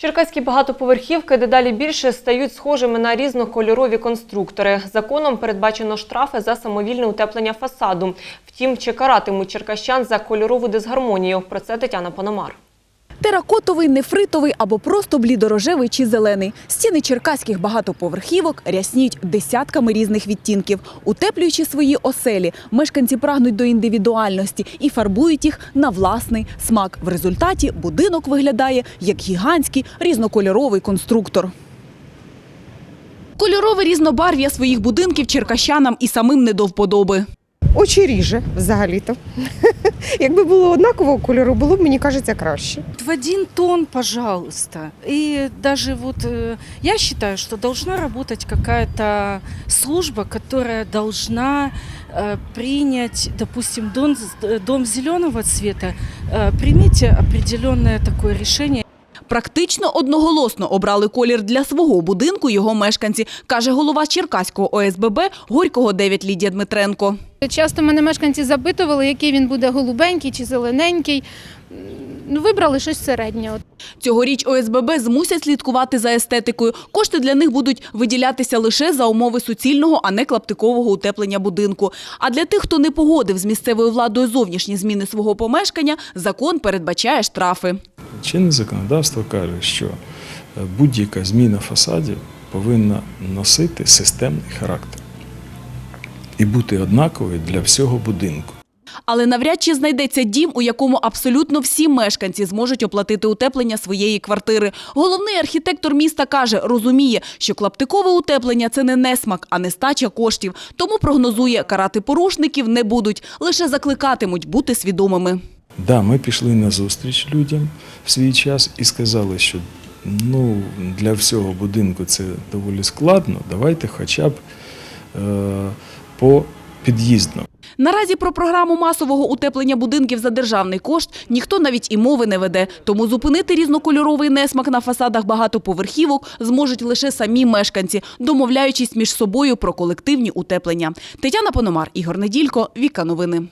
Черкаські багатоповерхівки дедалі більше стають схожими на різнокольорові конструктори. Законом передбачено штрафи за самовільне утеплення фасаду. Втім, чи каратимуть черкащан за кольорову дисгармонію? Про це Тетяна Пономар. Теракотовий, нефритовий або просто блідорожевий чи зелений. Стіни черкаських багатоповерхівок рясніють десятками різних відтінків. Утеплюючи свої оселі, мешканці прагнуть до індивідуальності і фарбують їх на власний смак. В результаті будинок виглядає як гігантський різнокольоровий конструктор. Кольорове різнобарв'я своїх будинків черкащанам і самим не до вподоби. Очі ріже взагалі-то. Якби було однакового кольору, було б, мені кажеться, краще. В один тон, пожалуйста. И даже вот э, я считаю, что должна работать какая-то служба, которая должна э, принять, допустим, дом, с- дом зеленого цвета, э, примите определенное такое решение. Практично одноголосно обрали колір для свого будинку його мешканці, каже голова Черкаського ОСББ Горького 9 Лідія Дмитренко. Часто мене мешканці запитували, який він буде голубенький чи зелененький. Ну, вибрали щось середнє. Цьогоріч ОСББ змусять слідкувати за естетикою. Кошти для них будуть виділятися лише за умови суцільного, а не клаптикового утеплення будинку. А для тих, хто не погодив з місцевою владою зовнішні зміни свого помешкання, закон передбачає штрафи. Чинне законодавство каже, що е, будь-яка зміна фасадів повинна носити системний характер і бути однаковою для всього будинку. Але навряд чи знайдеться дім, у якому абсолютно всі мешканці зможуть оплатити утеплення своєї квартири. Головний архітектор міста каже, розуміє, що клаптикове утеплення – це не несмак, а нестача коштів. Тому прогнозує, карати порушників не будуть, лише закликатимуть бути свідомими. Да, ми пішли на зустріч людям в свій час і сказали, що ну, для всього будинку це доволі складно. Давайте хоча б е, по під'їздно. Наразі про програму масового утеплення будинків за державний кошт ніхто навіть і мови не веде. Тому зупинити різнокольоровий несмак на фасадах багатоповерхівок зможуть лише самі мешканці, домовляючись між собою про колективні утеплення. Тетяна Пономар, Ігор Неділько, Віка Новини.